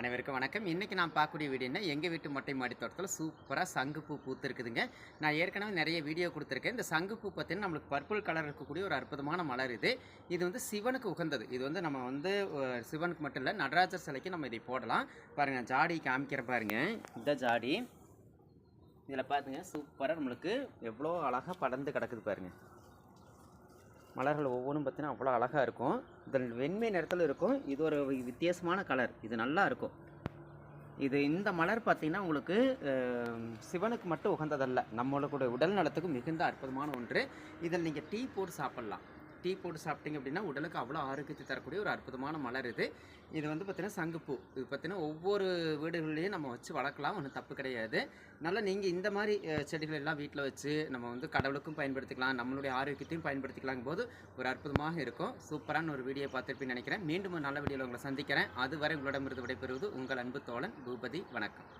அனைவருக்கும் வணக்கம். இன்றைக்கி நான் பார்க்கக்கூடிய வீடியோனா எங்கள் வீட்டு மொட்டை மாடி தோட்டத்தில் சூப்பராக சங்குப்பூ பூத்துருக்குதுங்க நான் ஏற்கனவே நிறைய வீடியோ கொடுத்துருக்கேன். இந்த சங்குப்பூ பார்த்தீங்கன்னா நம்மளுக்கு பர்பிள் கலர் இருக்கக்கூடிய ஒரு அற்புதமான மலர் இது. இது வந்து சிவனுக்கு உகந்தது. இது வந்து நம்ம வந்து சிவனுக்கு மட்டும் இல்லை நடராஜர் சிலைக்கு நம்ம இதை போடலாம். பாருங்கள் ஜாடி காமிக்கிற பாருங்க. இந்த ஜாடி இதில் பார்த்துங்க சூப்பராக நம்மளுக்கு எவ்வளோ அழகாக படர்ந்து கிடக்குது பாருங்கள் மலர்கள் ஒவ்வொன்றும் பார்த்தீங்கன்னா அவ்வளோ அழகாக இருக்கும். இதில் வெண்மை நிறத்தில் இருக்கும். இது ஒரு வித்தியாசமான கலர் இது நல்லா இருக்கும். இது இந்த மலர் பார்த்திங்கன்னா உங்களுக்கு சிவனுக்கு மட்டும் உகந்ததல்ல. நம்மளுடைய உடல் நலத்துக்கு மிகுந்த அற்புதமான ஒன்று. இதில் நீங்கள் டீ போட்டு சாப்பிட்லாம். டீ போட்டு சாப்பிட்டீங்க அப்படின்னா உடலுக்கு அவ்வளோ ஆரோக்கியத்தை தரக்கூடிய ஒரு அற்புதமான மலர் இது. இது வந்து பார்த்தீங்கன்னா சங்குப்பூ. இது பார்த்தீங்கன்னா ஒவ்வொரு வீடுகளிலையும் நம்ம வச்சு வளர்க்கலாம் ஒன்றும் தப்பு கிடையாது. நல்லா நீங்கள் இந்த மாதிரி செடிகள் எல்லாம் வீட்டில் வச்சு நம்ம வந்து கடவுளுக்கும் பயன்படுத்திக்கலாம் நம்மளுடைய ஆரோக்கியத்தையும் பயன்படுத்திக்கலாம் போது ஒரு அற்புதமாக இருக்கும். சூப்பரான ஒரு வீடியோ பார்த்துருப்பேன்னு நினைக்கிறேன். மீண்டும் ஒரு நல்ல வீடியோவில் உங்களை சந்திக்கிறேன். அதுவரை உங்களிடமிருந்து விடைபெறுவது உங்கள் அன்பு தோழன் பூபதி. வணக்கம்.